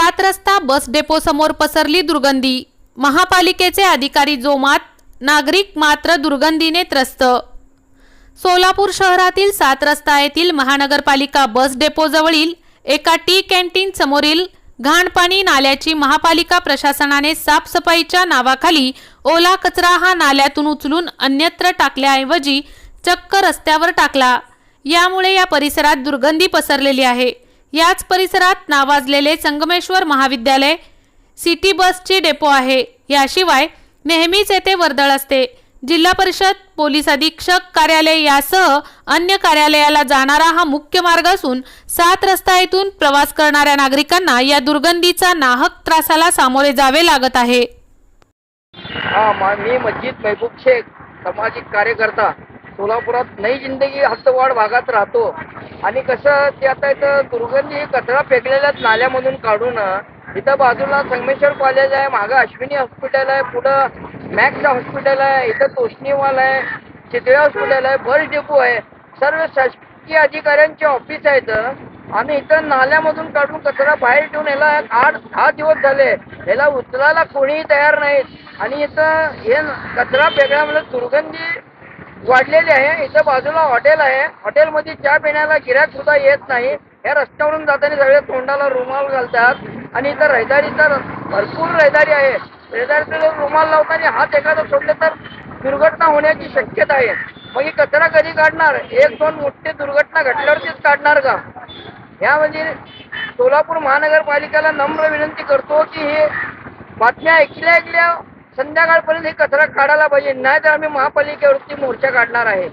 सात रस्ता bus depot समोर पसरली दुर्गंधी. महापालिकेचे अधिकारी जोमात नागरिक मात्र दुर्गंधीने त्रस्त. सोलापूर शहरातील सात रस्ता येथील महानगरपालिका बस डेपोजवळील एका टी कॅन्टीन समोरील घाणपाणी नाल्याची महापालिका प्रशासनाने साफसफाईच्या नावाखाली ओला कचरा हा नाल्यातून उचलून अन्यत्र टाकल्याऐवजी चक्क रस्त्यावर टाकला. यामुळे या परिसरात दुर्गंधी पसरलेली आहे. याच परिसरात नावाजलेले संगमेश्वर महाविद्यालय सिटी बसची डेपो आहे. याशिवाय नेहमीच येथे वर्दळ असते. जिल्हा परिषद पोलीस अधीक्षक कार्यालय यासह अन्य कार्यालयाला जाणारा हा मुख्य मार्ग असून सात रस्ता येथून प्रवास करणाऱ्या नागरिकांना या दुर्गंधीचा नाहक त्रासाला सामोरे जावे लागत आहे. हा मी मस्जिद महबूब शेख सामाजिक कार्यकर्ता सोलापुरात नई जिंदगी हस्तवाड भागात राहतो. आणि कसं ते आता इथं दुर्गंधी कचरा फेकलेल्या नाल्यामधून काढून इथं बाजूला संगमेश्वर कॉलेज आहे मागं अश्विनी हॉस्पिटल आहे पुढं मॅक्स हॉस्पिटल आहे इथं तोष्णीवाल आहे चितळे हॉस्पिटल आहे बस डेपो आहे. सर्व शासकीय अधिकाऱ्यांचे ऑफिस आहेत आम्ही इथं नाल्यामधून काढून कचरा बाहेर ठेवून याला आठ दहा दिवस झाले. याला उचलायला कोणीही तयार नाहीत आणि इथं हे कचरा फेकल्यामुळे दुर्गंधी वाढलेली आहे. इथं बाजूला हॉटेल आहे. हॉटेलमध्ये चहा पिण्याला गिराक सुद्धा येत नाही. या रस्त्यावरून जाताना सगळे तोंडाला रुमाल घालतात. आणि इथं तर भरपूर रहदारी आहे. रहदारीचे रुमाल लावताना हात एखादा सोडले तर दुर्घटना होण्याची शक्यता आहे. मग ही कचरा कधी काढणार? एक दोन मोठी दुर्घटना घडल्यावरतीच काढणार का? यामध्ये म्हणजे सोलापूर महानगरपालिकेला नम्र विनंती करतो की हे बातम्या ऐकल्या ऐकल्या संध्याकाळपर्यंत हे कचरा काढायला पाहिजे. नाही तर आम्ही महापालिकेवरती मोर्चा काढणार आहे.